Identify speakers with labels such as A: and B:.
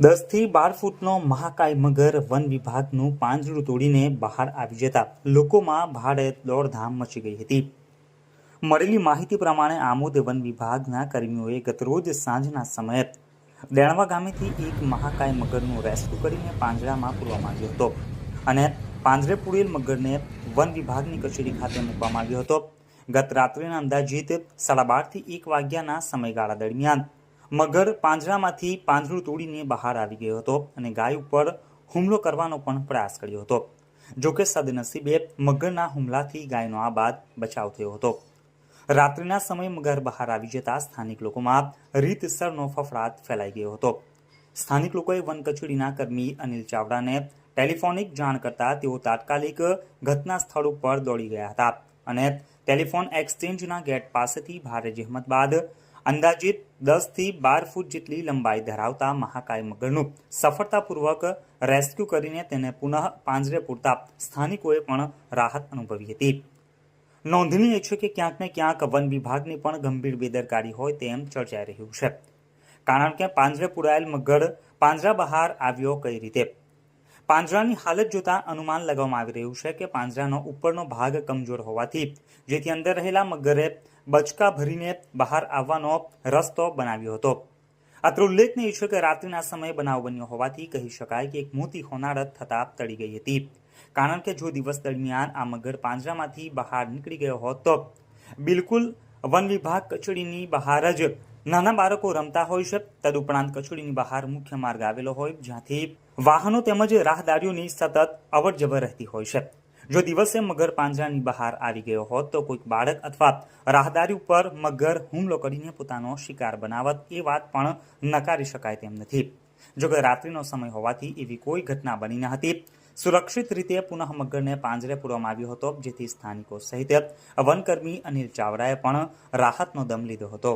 A: દસથી બાર ફૂટનો મહાકાય મગર વન વિભાગનું પાંજરું તોડીને બહાર આવી જતા લોકોમાં ભારે દોડધામ મચી ગઈ હતી. મળેલી માહિતી પ્રમાણે આમોદ વન વિભાગના કર્મીઓએ ગતરોજ સાંજના સમયે દેણવા ગામેથી એક મહાકાય મગરનું રેસ્ક્યુ કરીને પાંજરામાં પૂરવામાં આવ્યો હતો અને પાંજરે પૂરેલ મગરને વન વિભાગની કચેરી ખાતે મૂકવામાં આવ્યો હતો. ગત રાત્રિના અંદાજિત સાડા બારથી એક વાગ્યાના સમયગાળા દરમિયાન મગર પાંજરામાંથી પાંજરું તોડીને બહાર આવી ગયો હતો અને ગાય ઉપર હુમલો કરવાનો પણ પ્રયાસ કર્યો હતો. જોકે સદનસીબે મગરના હુમલાથી ગાયનો આ બાદ બચાવ થયો હતો. રાત્રિના સમયે મગર બહાર આવી જતા સ્થાનિક લોકોમાં રીતસરનો ફફડાટ ફેલાઈ ગયો હતો. સ્થાનિક લોકોએ વન કચેરીના કર્મી અનિલ ચાવડાને ટેલિફોનિક જાણ કરતા તેઓ તાત્કાલિક ઘટના સ્થળ ઉપર દોડી ગયા હતા અને ટેલિફોન એક્સચેન્જના ગેટ પાસેથી ભારે જહેમત બાદ અંદાજિત દસથી બાર ફૂટ જેટલી લંબાઈ ધરાવતા મહાકાય મગરનું. સફળતાપૂર્વક રેસ્ક્યુ કરીને તેને પુનઃ પાંજરે પૂરતા સ્થાનિકોએ પણ રાહત અનુભવી હતી. નોંધનીય છે કે ક્યાંક ને ક્યાંક વન વિભાગની પણ ગંભીર બેદરકારી હોય તેમ ચર્ચાઈ રહ્યું છે. કારણ કે પાંજરે પુરાયેલ મગર પાંજરા બહાર આવ્યો કઈ રીતે? પાંજરાની હાલત જોતા અનુમાન લગાવવામાં આવી રહ્યું છે કે પાંજરાનો ઉપરનો ભાગ કમજોર હોવાથી, જેથી અંદર રહેલા મગરે બચકા ભરીને બહાર આવવાનો રસ્તો બનાવ્યો હતો. અત્રે ઉલ્લેખનીય છે કે રાત્રિના સમયે બનાવ બન્યો હોવાથી કહી શકાય કે એક મોટી હોનારત થતા તળી ગઈ હતી. કારણ કે જો દિવસ દરમિયાન આ મગર પાંજરામાંથી બહાર નીકળી ગયો હોત તો બિલકુલ વન વિભાગ કચેરીની બહાર જ નાના બાળકો રમતા હોય છે. તદુપરાંત કચેરીની બહાર મુખ્ય માર્ગ આવેલો હોય, જ્યાંથી વાહનો તેમજ રાહદારીઓની સતત અવર જવર રહેતી હોય છે. જો દિવસે મગર પાંજરાની બહાર આવી ગયો હોત તો કોઈક બાળક અથવા રાહદારી ઉપર મગર હુમલો કરીને પોતાનો શિકાર બનાવત એ વાત પણ નકારી શકાય તેમ નથી. જો કે રાત્રિનો સમય હોવાથી એવી કોઈ ઘટના બની ન હતી. સુરક્ષિત રીતે પુનઃ મગરને પાંજરે પૂરવામાં આવ્યો હતો, જેથી સ્થાનિકો સહિત વનકર્મી અનિલ ચાવડાએ પણ રાહતનો દમ લીધો હતો.